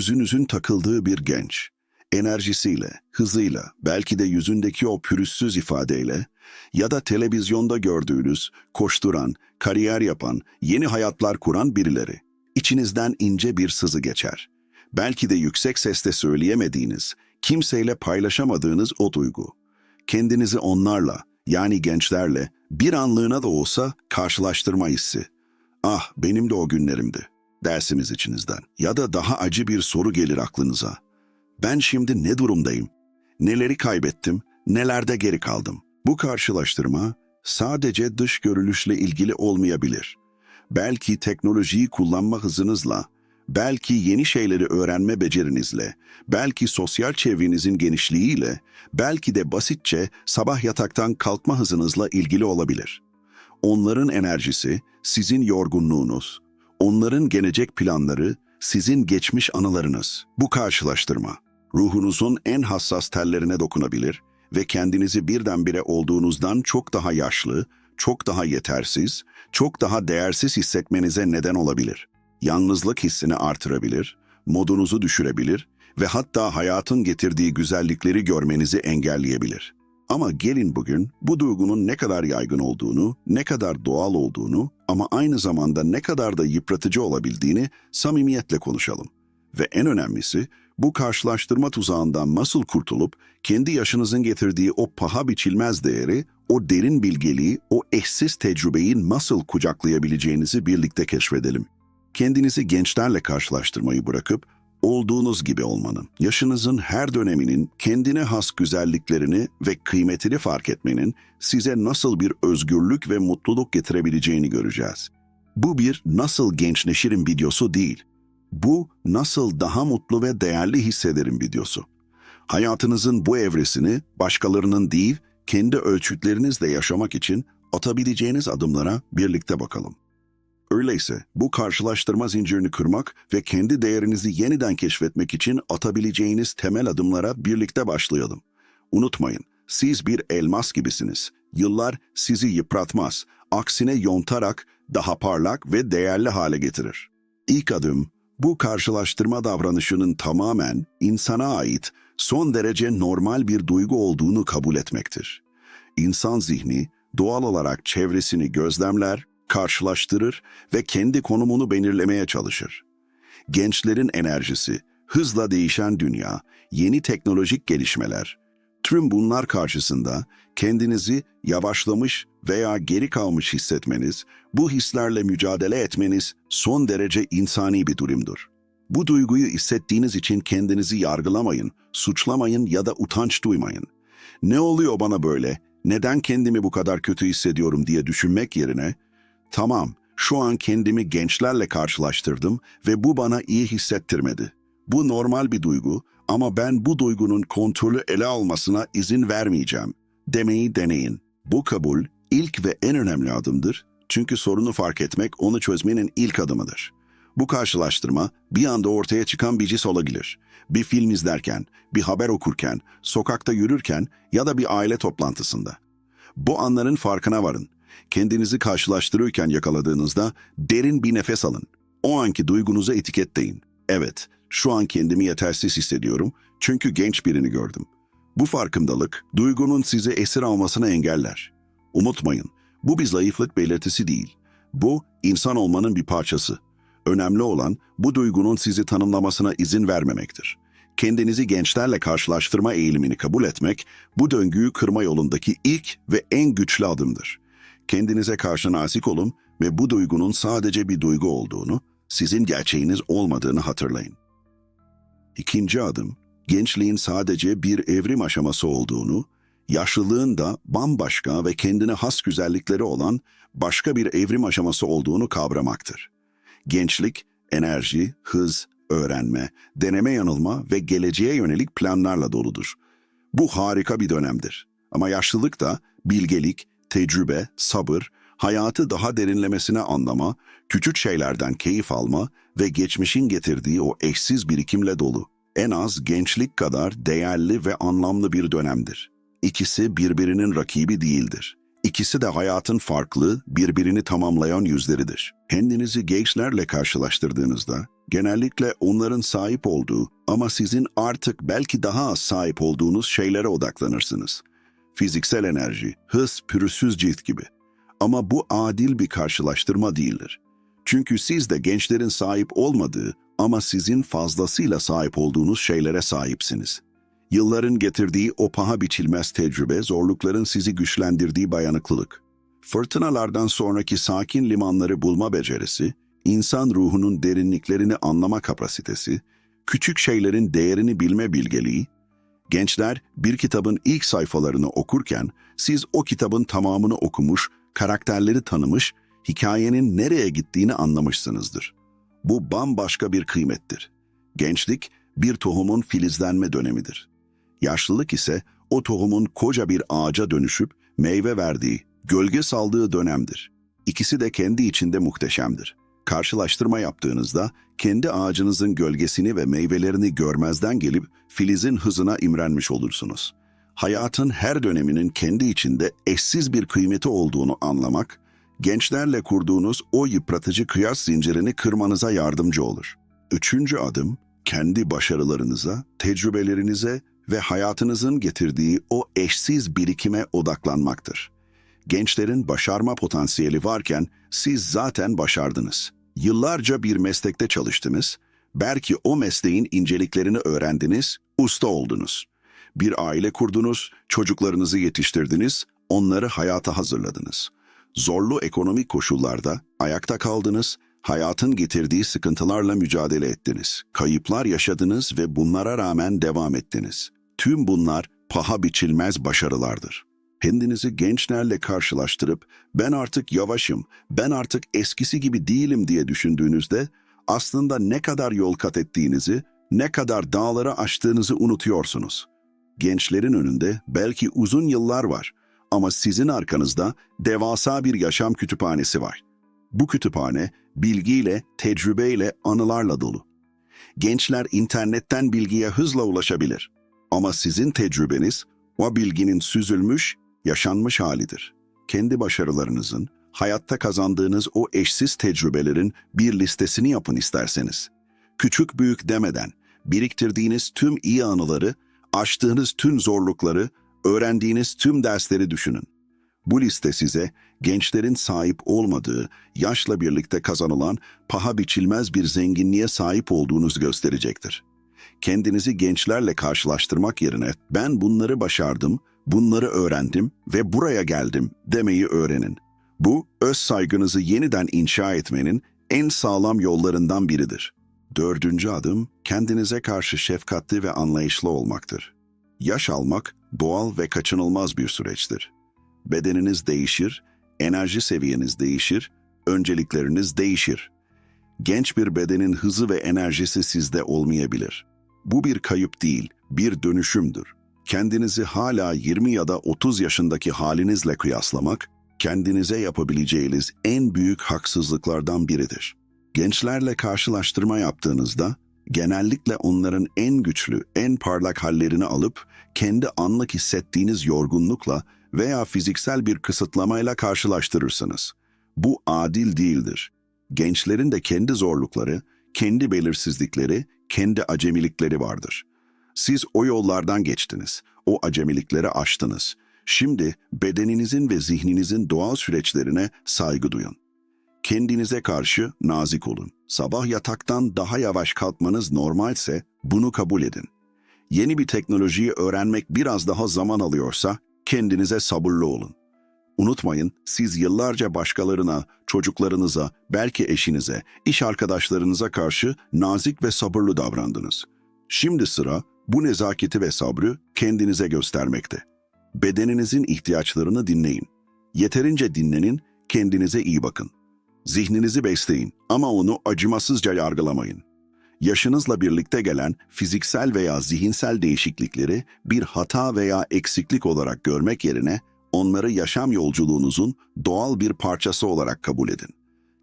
gözünüzün takıldığı bir genç, enerjisiyle, hızıyla, belki de yüzündeki o pürüzsüz ifadeyle ya da televizyonda gördüğünüz, koşturan, kariyer yapan, yeni hayatlar kuran birileri. İçinizden ince bir sızı geçer. Belki de yüksek sesle söyleyemediğiniz, kimseyle paylaşamadığınız o duygu. Kendinizi onlarla, yani gençlerle, bir anlığına da olsa karşılaştırma hissi. Ah, benim de o günlerimdi, dersimiz içinizden. Ya da daha acı bir soru gelir aklınıza. Ben şimdi ne durumdayım? Neleri kaybettim? Nelerde geri kaldım? Bu karşılaştırma sadece dış görünüşle ilgili olmayabilir. Belki teknolojiyi kullanma hızınızla, belki yeni şeyleri öğrenme becerinizle, belki sosyal çevrenizin genişliğiyle, belki de basitçe sabah yataktan kalkma hızınızla ilgili olabilir. Onların enerjisi sizin yorgunluğunuz, onların gelecek planları sizin geçmiş anılarınız. Bu karşılaştırma ruhunuzun en hassas tellerine dokunabilir ve kendinizi birdenbire olduğunuzdan çok daha yaşlı, çok daha yetersiz, çok daha değersiz hissetmenize neden olabilir. Yalnızlık hissini artırabilir, modunuzu düşürebilir ve hatta hayatın getirdiği güzellikleri görmenizi engelleyebilir. Ama gelin bugün bu duygunun ne kadar yaygın olduğunu, ne kadar doğal olduğunu ama aynı zamanda ne kadar da yıpratıcı olabildiğini samimiyetle konuşalım. Ve en önemlisi bu karşılaştırma tuzağından nasıl kurtulup kendi yaşınızın getirdiği o paha biçilmez değeri, o derin bilgeliği, o eşsiz tecrübeyi nasıl kucaklayabileceğinizi birlikte keşfedelim. Kendinizi gençlerle karşılaştırmayı bırakıp olduğunuz gibi olmanın, yaşınızın her döneminin kendine has güzelliklerini ve kıymetini fark etmenin size nasıl bir özgürlük ve mutluluk getirebileceğini göreceğiz. Bu bir nasıl gençleşirim videosu değil. Bu nasıl daha mutlu ve değerli hissederim videosu. Hayatınızın bu evresini başkalarının değil, kendi ölçütlerinizle yaşamak için atabileceğiniz adımlara birlikte bakalım. Öyleyse bu karşılaştırma zincirini kırmak ve kendi değerinizi yeniden keşfetmek için atabileceğiniz temel adımlara birlikte başlayalım. Unutmayın, siz bir elmas gibisiniz. Yıllar sizi yıpratmaz, aksine yontarak daha parlak ve değerli hale getirir. İlk adım, bu karşılaştırma davranışının tamamen insana ait, son derece normal bir duygu olduğunu kabul etmektir. İnsan zihni doğal olarak çevresini gözlemler, karşılaştırır ve kendi konumunu belirlemeye çalışır. Gençlerin enerjisi, hızla değişen dünya, yeni teknolojik gelişmeler, tüm bunlar karşısında kendinizi yavaşlamış veya geri kalmış hissetmeniz, bu hislerle mücadele etmeniz son derece insani bir durumdur. Bu duyguyu hissettiğiniz için kendinizi yargılamayın, suçlamayın ya da utanç duymayın. Ne oluyor bana böyle, neden kendimi bu kadar kötü hissediyorum diye düşünmek yerine, tamam şu an kendimi gençlerle karşılaştırdım ve bu bana iyi hissettirmedi. Bu normal bir duygu ama ben bu duygunun kontrolü ele almasına izin vermeyeceğim demeyi deneyin. Bu kabul ilk ve en önemli adımdır çünkü sorunu fark etmek onu çözmenin ilk adımıdır. Bu karşılaştırma bir anda ortaya çıkan bir cis olabilir. Bir film izlerken, bir haber okurken, sokakta yürürken ya da bir aile toplantısında. Bu anların farkına varın. Kendinizi karşılaştırırken yakaladığınızda derin bir nefes alın. O anki duygunuzu etiketleyin. Evet, şu an kendimi yetersiz hissediyorum çünkü genç birini gördüm. Bu farkındalık, duygunun sizi esir almasını engeller. Unutmayın, bu bir zayıflık belirtisi değil. Bu, insan olmanın bir parçası. Önemli olan bu duygunun sizi tanımlamasına izin vermemektir. Kendinizi gençlerle karşılaştırma eğilimini kabul etmek, bu döngüyü kırma yolundaki ilk ve en güçlü adımdır. Kendinize karşı nazik olun ve bu duygunun sadece bir duygu olduğunu, sizin gerçeğiniz olmadığını hatırlayın. İkinci adım, gençliğin sadece bir evrim aşaması olduğunu, yaşlılığın da bambaşka ve kendine has güzellikleri olan başka bir evrim aşaması olduğunu kavramaktır. Gençlik, enerji, hız, öğrenme, deneme yanılma ve geleceğe yönelik planlarla doludur. Bu harika bir dönemdir. Ama yaşlılık da bilgelik, tecrübe, sabır, hayatı daha derinlemesine anlama, küçük şeylerden keyif alma ve geçmişin getirdiği o eşsiz birikimle dolu. En az gençlik kadar değerli ve anlamlı bir dönemdir. İkisi birbirinin rakibi değildir. İkisi de hayatın farklı, birbirini tamamlayan yüzleridir. Kendinizi gençlerle karşılaştırdığınızda, genellikle onların sahip olduğu ama sizin artık belki daha az sahip olduğunuz şeylere odaklanırsınız. Fiziksel enerji, hız, pürüzsüz cilt gibi. Ama bu adil bir karşılaştırma değildir. Çünkü siz de gençlerin sahip olmadığı ama sizin fazlasıyla sahip olduğunuz şeylere sahipsiniz. Yılların getirdiği o paha biçilmez tecrübe, zorlukların sizi güçlendirdiği dayanıklılık. Fırtınalardan sonraki sakin limanları bulma becerisi, insan ruhunun derinliklerini anlama kapasitesi, küçük şeylerin değerini bilme bilgeliği, gençler bir kitabın ilk sayfalarını okurken siz o kitabın tamamını okumuş, karakterleri tanımış, hikayenin nereye gittiğini anlamışsınızdır. Bu bambaşka bir kıymettir. Gençlik bir tohumun filizlenme dönemidir. Yaşlılık ise o tohumun koca bir ağaca dönüşüp meyve verdiği, gölge saldığı dönemdir. İkisi de kendi içinde muhteşemdir. Karşılaştırma yaptığınızda kendi ağacınızın gölgesini ve meyvelerini görmezden gelip filizin hızına imrenmiş olursunuz. Hayatın her döneminin kendi içinde eşsiz bir kıymeti olduğunu anlamak, gençlerle kurduğunuz o yıpratıcı kıyas zincirini kırmanıza yardımcı olur. Üçüncü adım, kendi başarılarınıza, tecrübelerinize ve hayatınızın getirdiği o eşsiz birikime odaklanmaktır. Gençlerin başarma potansiyeli varken siz zaten başardınız. Yıllarca bir meslekte çalıştınız, belki o mesleğin inceliklerini öğrendiniz, usta oldunuz. Bir aile kurdunuz, çocuklarınızı yetiştirdiniz, onları hayata hazırladınız. Zorlu ekonomik koşullarda ayakta kaldınız, hayatın getirdiği sıkıntılarla mücadele ettiniz. Kayıplar yaşadınız ve bunlara rağmen devam ettiniz. Tüm bunlar paha biçilmez başarılardır. Kendinizi gençlerle karşılaştırıp ben artık yavaşım, ben artık eskisi gibi değilim diye düşündüğünüzde aslında ne kadar yol kat ettiğinizi, ne kadar dağları aştığınızı unutuyorsunuz. Gençlerin önünde belki uzun yıllar var ama sizin arkanızda devasa bir yaşam kütüphanesi var. Bu kütüphane bilgiyle, tecrübeyle, anılarla dolu. Gençler internetten bilgiye hızla ulaşabilir. Ama sizin tecrübeniz o bilginin süzülmüş, yaşanmış halidir. Kendi başarılarınızın, hayatta kazandığınız o eşsiz tecrübelerin bir listesini yapın isterseniz. Küçük büyük demeden, biriktirdiğiniz tüm iyi anıları, aştığınız tüm zorlukları, öğrendiğiniz tüm dersleri düşünün. Bu liste size gençlerin sahip olmadığı, yaşla birlikte kazanılan paha biçilmez bir zenginliğe sahip olduğunuzu gösterecektir. Kendinizi gençlerle karşılaştırmak yerine ben bunları başardım, bunları öğrendim ve buraya geldim demeyi öğrenin. Bu, öz saygınızı yeniden inşa etmenin en sağlam yollarından biridir. Dördüncü adım, kendinize karşı şefkatli ve anlayışlı olmaktır. Yaş almak doğal ve kaçınılmaz bir süreçtir. Bedeniniz değişir, enerji seviyeniz değişir, öncelikleriniz değişir. Genç bir bedenin hızı ve enerjisi sizde olmayabilir. Bu bir kayıp değil, bir dönüşümdür. Kendinizi hala 20 ya da 30 yaşındaki halinizle kıyaslamak, kendinize yapabileceğiniz en büyük haksızlıklardan biridir. Gençlerle karşılaştırma yaptığınızda, genellikle onların en güçlü, en parlak hallerini alıp, kendi anlık hissettiğiniz yorgunlukla veya fiziksel bir kısıtlamayla karşılaştırırsınız. Bu adil değildir. Gençlerin de kendi zorlukları, kendi belirsizlikleri, kendi acemilikleri vardır. Siz o yollardan geçtiniz, o acemilikleri aştınız. Şimdi bedeninizin ve zihninizin doğal süreçlerine saygı duyun. Kendinize karşı nazik olun. Sabah yataktan daha yavaş kalkmanız normalse bunu kabul edin. Yeni bir teknolojiyi öğrenmek biraz daha zaman alıyorsa kendinize sabırlı olun. Unutmayın, siz yıllarca başkalarına, çocuklarınıza, belki eşinize, iş arkadaşlarınıza karşı nazik ve sabırlı davrandınız. Şimdi sıra bu nezaketi ve sabrı kendinize göstermekte. Bedeninizin ihtiyaçlarını dinleyin. Yeterince dinlenin, kendinize iyi bakın. Zihninizi besleyin ama onu acımasızca yargılamayın. Yaşınızla birlikte gelen fiziksel veya zihinsel değişiklikleri bir hata veya eksiklik olarak görmek yerine onları yaşam yolculuğunuzun doğal bir parçası olarak kabul edin.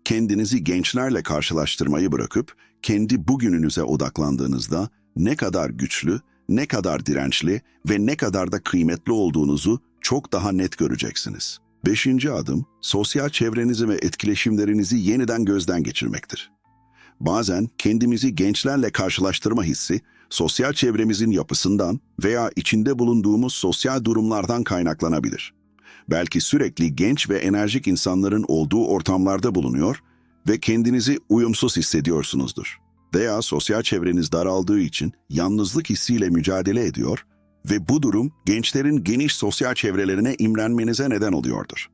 Kendinizi gençlerle karşılaştırmayı bırakıp kendi bugününüze odaklandığınızda ne kadar güçlü, ne kadar dirençli ve ne kadar da kıymetli olduğunuzu çok daha net göreceksiniz. Beşinci adım, sosyal çevrenizi ve etkileşimlerinizi yeniden gözden geçirmektir. Bazen kendimizi gençlerle karşılaştırma hissi, sosyal çevremizin yapısından veya içinde bulunduğumuz sosyal durumlardan kaynaklanabilir. Belki sürekli genç ve enerjik insanların olduğu ortamlarda bulunuyor ve kendinizi uyumsuz hissediyorsunuzdur. Veya sosyal çevreniz daraldığı için yalnızlık hissiyle mücadele ediyor ve bu durum gençlerin geniş sosyal çevrelerine imrenmenize neden oluyordur.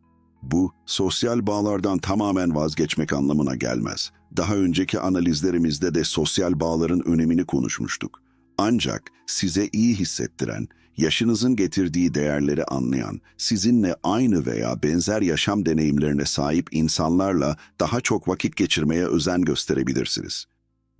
Bu, sosyal bağlardan tamamen vazgeçmek anlamına gelmez. Daha önceki analizlerimizde de sosyal bağların önemini konuşmuştuk. Ancak size iyi hissettiren, yaşınızın getirdiği değerleri anlayan, sizinle aynı veya benzer yaşam deneyimlerine sahip insanlarla daha çok vakit geçirmeye özen gösterebilirsiniz.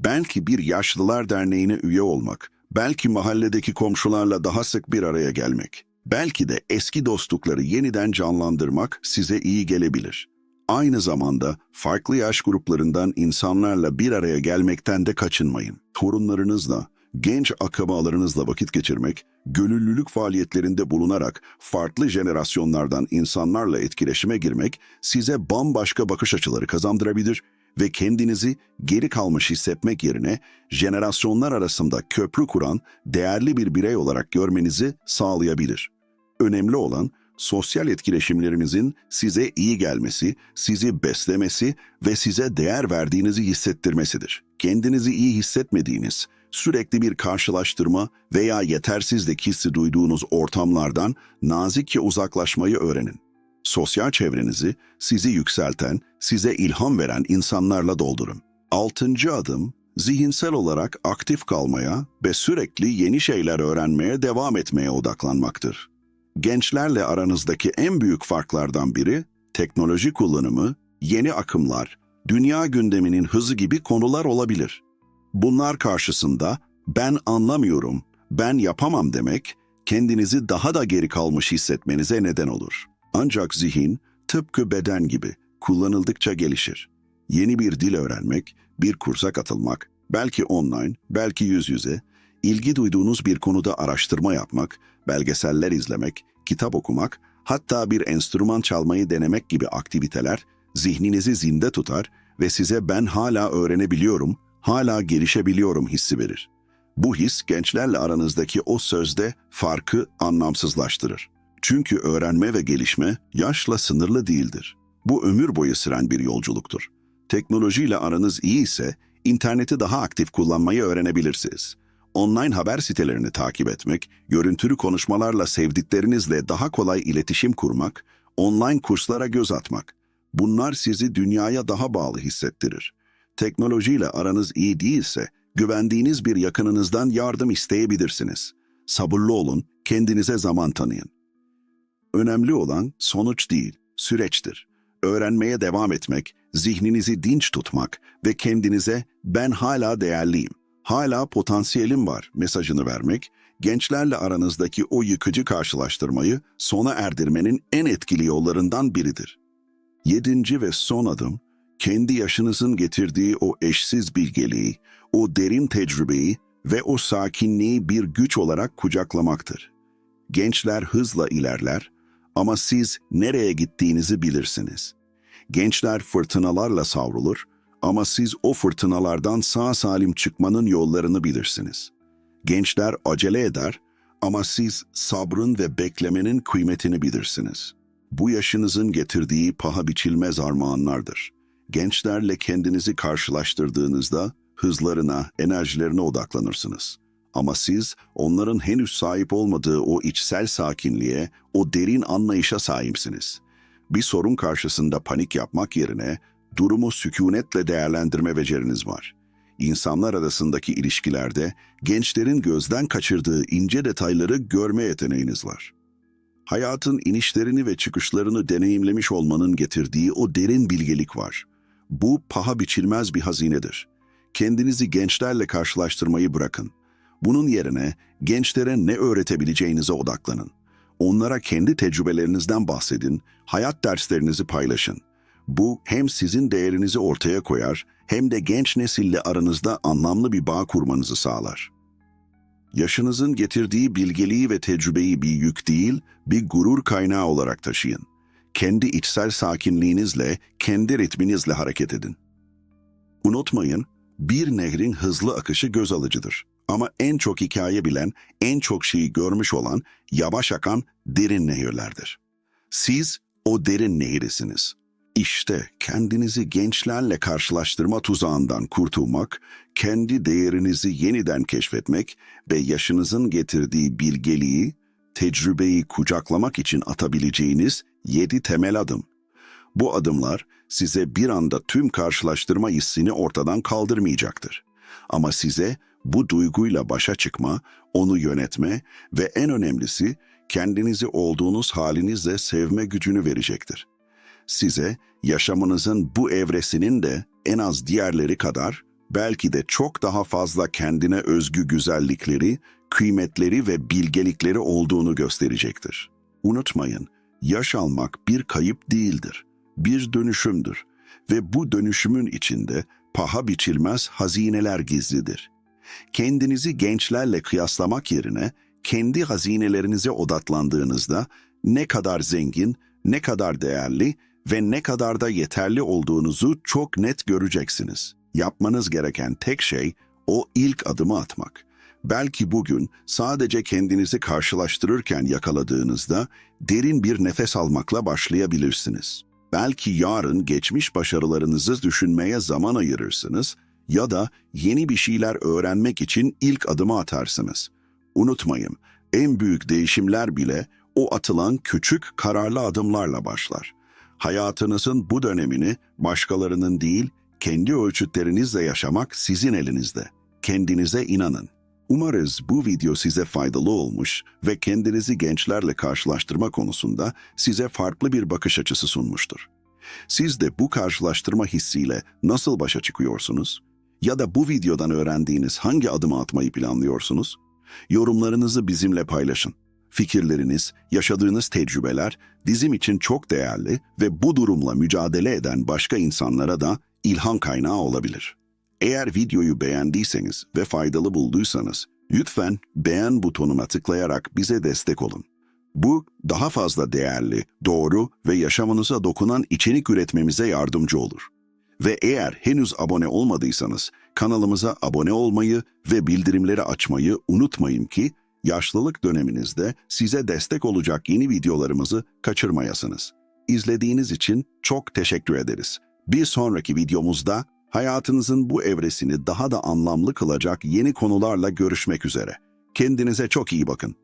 Belki bir yaşlılar derneğine üye olmak, belki mahalledeki komşularla daha sık bir araya gelmek, belki de eski dostlukları yeniden canlandırmak size iyi gelebilir. Aynı zamanda farklı yaş gruplarından insanlarla bir araya gelmekten de kaçınmayın. Torunlarınızla, genç akrabalarınızla vakit geçirmek, gönüllülük faaliyetlerinde bulunarak farklı jenerasyonlardan insanlarla etkileşime girmek size bambaşka bakış açıları kazandırabilir ve kendinizi geri kalmış hissetmek yerine jenerasyonlar arasında köprü kuran değerli bir birey olarak görmenizi sağlayabilir. Önemli olan sosyal etkileşimlerinizin size iyi gelmesi, sizi beslemesi ve size değer verdiğinizi hissettirmesidir. Kendinizi iyi hissetmediğiniz, sürekli bir karşılaştırma veya yetersizlik hissi duyduğunuz ortamlardan nazikçe uzaklaşmayı öğrenin. Sosyal çevrenizi sizi yükselten, size ilham veren insanlarla doldurun. Altıncı adım, zihinsel olarak aktif kalmaya ve sürekli yeni şeyler öğrenmeye devam etmeye odaklanmaktır. Gençlerle aranızdaki en büyük farklardan biri, teknoloji kullanımı, yeni akımlar, dünya gündeminin hızı gibi konular olabilir. Bunlar karşısında ben anlamıyorum, ben yapamam demek, kendinizi daha da geri kalmış hissetmenize neden olur. Ancak zihin, tıpkı beden gibi kullanıldıkça gelişir. Yeni bir dil öğrenmek, bir kursa katılmak, belki online, belki yüz yüze, ilgi duyduğunuz bir konuda araştırma yapmak, belgeseller izlemek, kitap okumak, hatta bir enstrüman çalmayı denemek gibi aktiviteler zihninizi zinde tutar ve size ben hala öğrenebiliyorum, hala gelişebiliyorum hissi verir. Bu his gençlerle aranızdaki o sözde farkı anlamsızlaştırır. Çünkü öğrenme ve gelişme yaşla sınırlı değildir. Bu ömür boyu süren bir yolculuktur. Teknolojiyle aranız iyi ise interneti daha aktif kullanmayı öğrenebilirsiniz. Online haber sitelerini takip etmek, görüntülü konuşmalarla sevdiklerinizle daha kolay iletişim kurmak, online kurslara göz atmak. Bunlar sizi dünyaya daha bağlı hissettirir. Teknolojiyle aranız iyi değilse, güvendiğiniz bir yakınınızdan yardım isteyebilirsiniz. Sabırlı olun, kendinize zaman tanıyın. Önemli olan sonuç değil, süreçtir. Öğrenmeye devam etmek, zihninizi dinç tutmak ve kendinize ben hala değerliyim, hala potansiyelim var mesajını vermek, gençlerle aranızdaki o yıkıcı karşılaştırmayı sona erdirmenin en etkili yollarından biridir. Yedinci ve son adım, kendi yaşınızın getirdiği o eşsiz bilgeliği, o derin tecrübeyi ve o sakinliği bir güç olarak kucaklamaktır. Gençler hızla ilerler ama siz nereye gittiğinizi bilirsiniz. Gençler fırtınalarla savrulur ama siz o fırtınalardan sağ salim çıkmanın yollarını bilirsiniz. Gençler acele eder ama siz sabrın ve beklemenin kıymetini bilirsiniz. Bu yaşınızın getirdiği paha biçilmez armağanlardır. Gençlerle kendinizi karşılaştırdığınızda hızlarına, enerjilerine odaklanırsınız. Ama siz onların henüz sahip olmadığı o içsel sakinliğe, o derin anlayışa sahipsiniz. Bir sorun karşısında panik yapmak yerine durumu sükunetle değerlendirme beceriniz var. İnsanlar arasındaki ilişkilerde gençlerin gözden kaçırdığı ince detayları görme yeteneğiniz var. Hayatın inişlerini ve çıkışlarını deneyimlemiş olmanın getirdiği o derin bilgelik var. Bu paha biçilmez bir hazinedir. Kendinizi gençlerle karşılaştırmayı bırakın. Bunun yerine gençlere ne öğretebileceğinize odaklanın. Onlara kendi tecrübelerinizden bahsedin, hayat derslerinizi paylaşın. Bu hem sizin değerinizi ortaya koyar hem de genç nesille aranızda anlamlı bir bağ kurmanızı sağlar. Yaşınızın getirdiği bilgeliği ve tecrübeyi bir yük değil, bir gurur kaynağı olarak taşıyın. kendi içsel sakinliğinizle, kendi ritminizle hareket edin. Unutmayın, bir nehrin hızlı akışı göz alıcıdır. Ama en çok hikaye bilen, en çok şeyi görmüş olan, yavaş akan derin nehirlerdir. Siz o derin nehirisiniz. İşte kendinizi gençlerle karşılaştırma tuzağından kurtulmak, kendi değerinizi yeniden keşfetmek ve yaşınızın getirdiği bilgeliği, tecrübeyi kucaklamak için atabileceğiniz yedi temel adım. Bu adımlar size bir anda tüm karşılaştırma hissini ortadan kaldırmayacaktır. Ama size bu duyguyla başa çıkma, onu yönetme ve en önemlisi kendinizi olduğunuz halinizle sevme gücünü verecektir. Size yaşamınızın bu evresinin de en az diğerleri kadar belki de çok daha fazla kendine özgü güzellikleri, kıymetleri ve bilgelikleri olduğunu gösterecektir. Unutmayın, yaş almak bir kayıp değildir, bir dönüşümdür ve bu dönüşümün içinde paha biçilmez hazineler gizlidir. Kendinizi gençlerle kıyaslamak yerine kendi hazinelerinize odaklandığınızda ne kadar zengin, ne kadar değerli ve ne kadar da yeterli olduğunuzu çok net göreceksiniz. Yapmanız gereken tek şey o ilk adımı atmak. Belki bugün sadece kendinizi karşılaştırırken yakaladığınızda derin bir nefes almakla başlayabilirsiniz. Belki yarın geçmiş başarılarınızı düşünmeye zaman ayırırsınız ya da yeni bir şeyler öğrenmek için ilk adımı atarsınız. Unutmayın, en büyük değişimler bile o atılan küçük kararlı adımlarla başlar. Hayatınızın bu dönemini başkalarının değil, kendi ölçütlerinizle yaşamak sizin elinizde. Kendinize inanın. Umarız bu video size faydalı olmuş ve kendinizi gençlerle karşılaştırma konusunda size farklı bir bakış açısı sunmuştur. Siz de bu karşılaştırma hissiyle nasıl başa çıkıyorsunuz? Ya da bu videodan öğrendiğiniz hangi adımı atmayı planlıyorsunuz? Yorumlarınızı bizimle paylaşın. Fikirleriniz, yaşadığınız tecrübeler bizim için çok değerli ve bu durumla mücadele eden başka insanlara da ilham kaynağı olabilir. Eğer videoyu beğendiyseniz ve faydalı bulduysanız, lütfen beğen butonuna tıklayarak bize destek olun. Bu, daha fazla değerli, doğru ve yaşamınıza dokunan içerik üretmemize yardımcı olur. Ve eğer henüz abone olmadıysanız, kanalımıza abone olmayı ve bildirimleri açmayı unutmayın ki, yaşlılık döneminizde size destek olacak yeni videolarımızı kaçırmayasınız. İzlediğiniz için çok teşekkür ederiz. Bir sonraki videomuzda hayatınızın bu evresini daha da anlamlı kılacak yeni konularla görüşmek üzere. Kendinize çok iyi bakın.